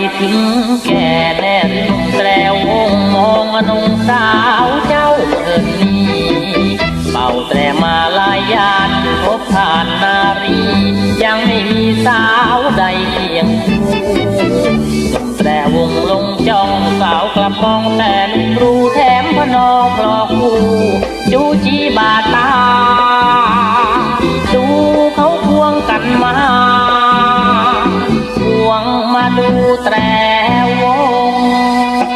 ไปถึงแก่แน่หรือแตรวงมองอนงสาวเจ้าเอินนี้เป่าแตรมาลายานพบผ่านนารี ยังไม่มีสาวใดเคียงคู่แตรวงลงจ้องสาวกลับมองแต่ลุงรู้แถมพนอคลอคู่จูจีบา แตรวง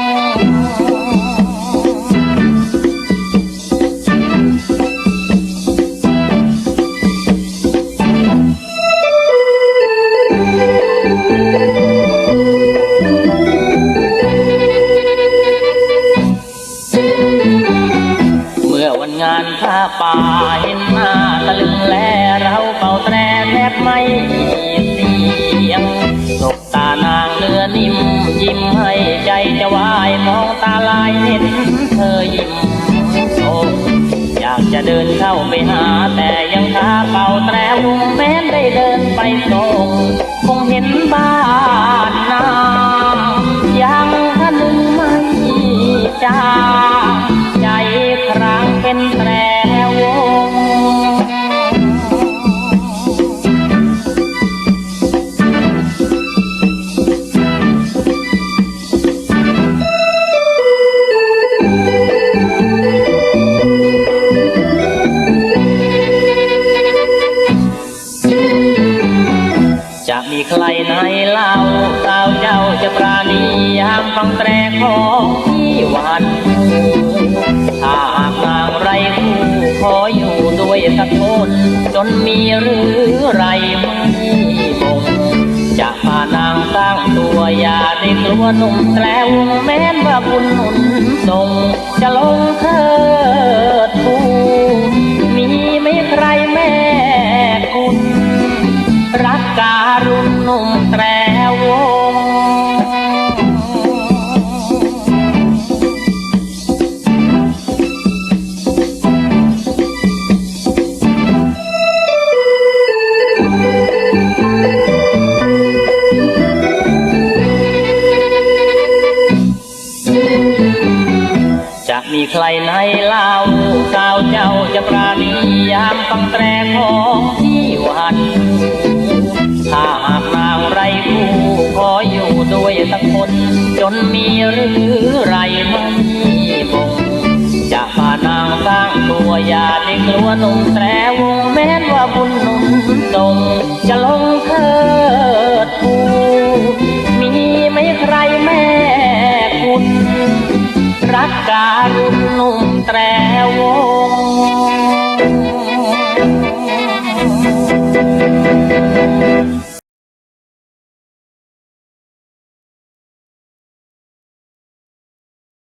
เมื่อวันงานผ้าป่าเห็นหน้าตะลึงแลเราเป่าแตรแทบไม่ อนิ่มยิ้มให้ใจจะวายมองตาลายเห็นเธอยิ้มโอ้อยากจะเดินเข้าไปหา แต่ยังท้าเป่าแตรวงแม้นได้เดินไปส่งคงเห็นบ้าน ใครไหนเล่าสาวเจ้าจะปราณียามฟังแตรของพี่หวานถ้าหากนางไรคู่ขออยู่ด้วยสักคนจนมีหรือไรไม่บงจะพานางสร้างตัวอย่าได้กลัวหนุ่มแตรวงแม้นว่าบุญหนุนส่งจะล ใครไหนเล่าสาวเจ้าจะปราณียามฟังแตรของที่วันถ้าหากนางไรคู่ขออยู่ด้วยสักคน จนมีหรือไรไม่บงจะพานางสร้างตัวอย่าได้กลัวนุ่มแตรวงแม้นว่าบุญนุ่มส่งจะลงเถิด กการหนุ่มแตรวง